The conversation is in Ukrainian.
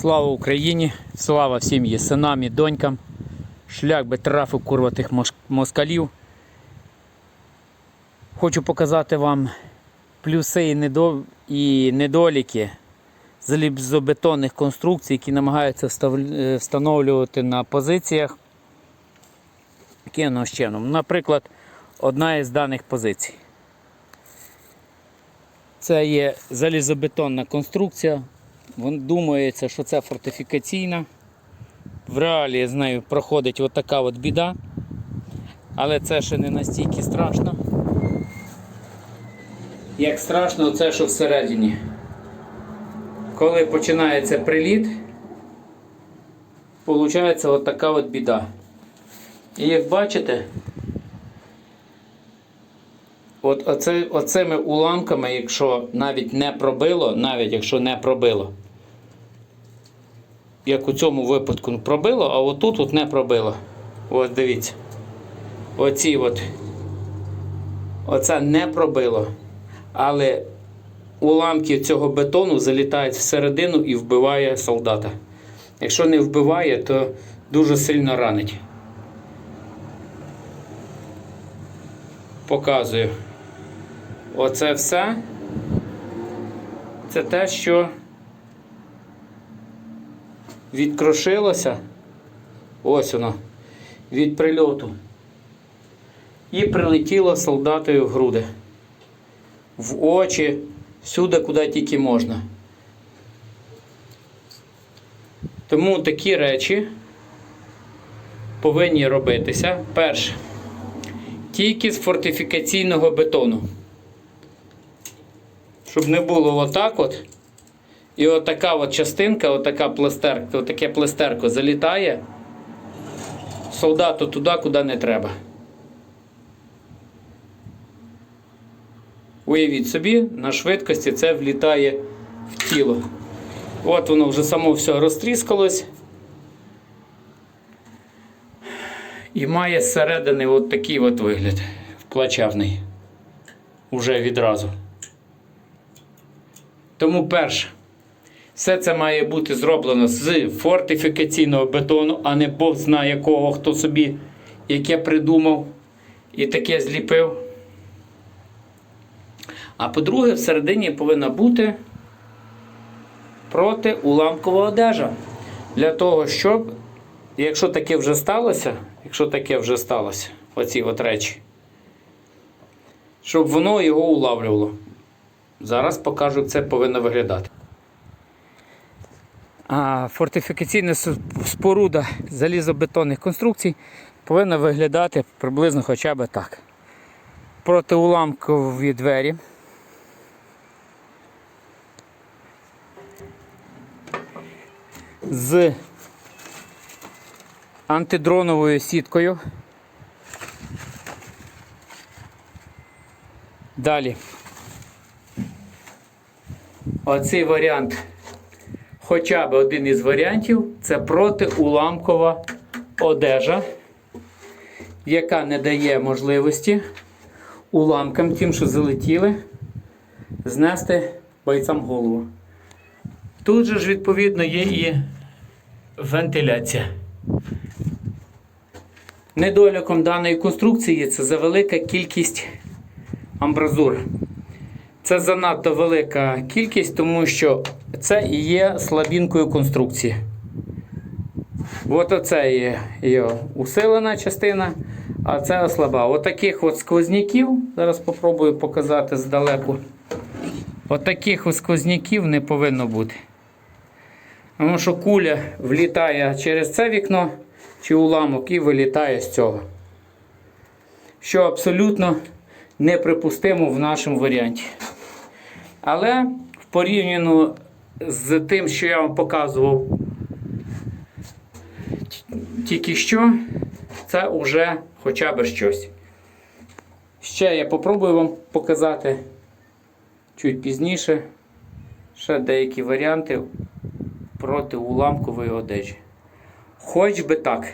Слава Україні! Слава всім її синам і донькам. Шлях би трафив курва тих москалів. Хочу показати вам плюси і, недоліки залізобетонних конструкцій, які намагаються е, встановлювати на позиціях. Яким чином. Наприклад, одна із даних позицій. Це є залізобетонна конструкція. Вон думається, що це фортифікаційна. В реалії з нею проходить от така от біда. Але це ще не настільки страшно. Як страшно це, що всередині. Коли починається приліт, виходить от така от біда. І як бачите, От оце, оцими уламками, якщо навіть не пробило, навіть якщо не пробило, як у цьому випадку пробило, а отут от не пробило. Ось дивіться. Оці от. Оце не пробило. Але уламки цього бетону залітають всередину і вбиває солдата. Якщо не вбиває, то дуже сильно ранить. Показую. Оце все. Це те, що відкрошилося. Ось воно. Від прильоту. І прилетіло солдатою в груди. В очі, всюди, куди тільки можна. Тому такі речі повинні робитися. Перше. Тільки з фортифікаційного бетону. Щоб не було отак от. І отака от частинка, отака пластерка, отаке пластерко залітає солдату туди, куди не треба. Уявіть собі, на швидкості це влітає в тіло. От воно вже само все розтріскалось. І має зсередини от такий от вигляд плачевний. Уже відразу. Тому перше, все це має бути зроблено з фортифікаційного бетону, а не Бог знає кого, хто собі яке придумав і таке зліпив. А по-друге, всередині повинна бути протиуламкова одежа. Для того, щоб, якщо таке вже сталося, якщо таке вже сталося, оці от речі, щоб воно його улавлювало. Зараз покажу, як це повинно виглядати. Фортифікаційна споруда залізобетонних конструкцій повинна виглядати приблизно хоча б так. Протиуламкові двері. З антидроновою сіткою. Далі. Оцей варіант, хоча б один із варіантів, це протиуламкова одежа, яка не дає можливості уламкам, тим, що залетіли, знести бойцям голову. Тут же ж, відповідно, є і вентиляція. Недоліком даної конструкції це завелика кількість амбразур. Це занадто велика кількість, тому що це і є слабінкою конструкції. От оце є його усилена частина, а це ослаба. От от сквозняків, зараз спробую показати здалеку. От от сквозняків не повинно бути. Тому що куля влітає через це вікно чи уламок і вилітає з цього. Що абсолютно неприпустимо в нашому варіанті. Але порівняно з тим, що я вам показував тільки що, це вже хоча б щось. Ще я попробую вам показати чуть пізніше ще деякі варіанти проти уламкової одежі. Хоч би так.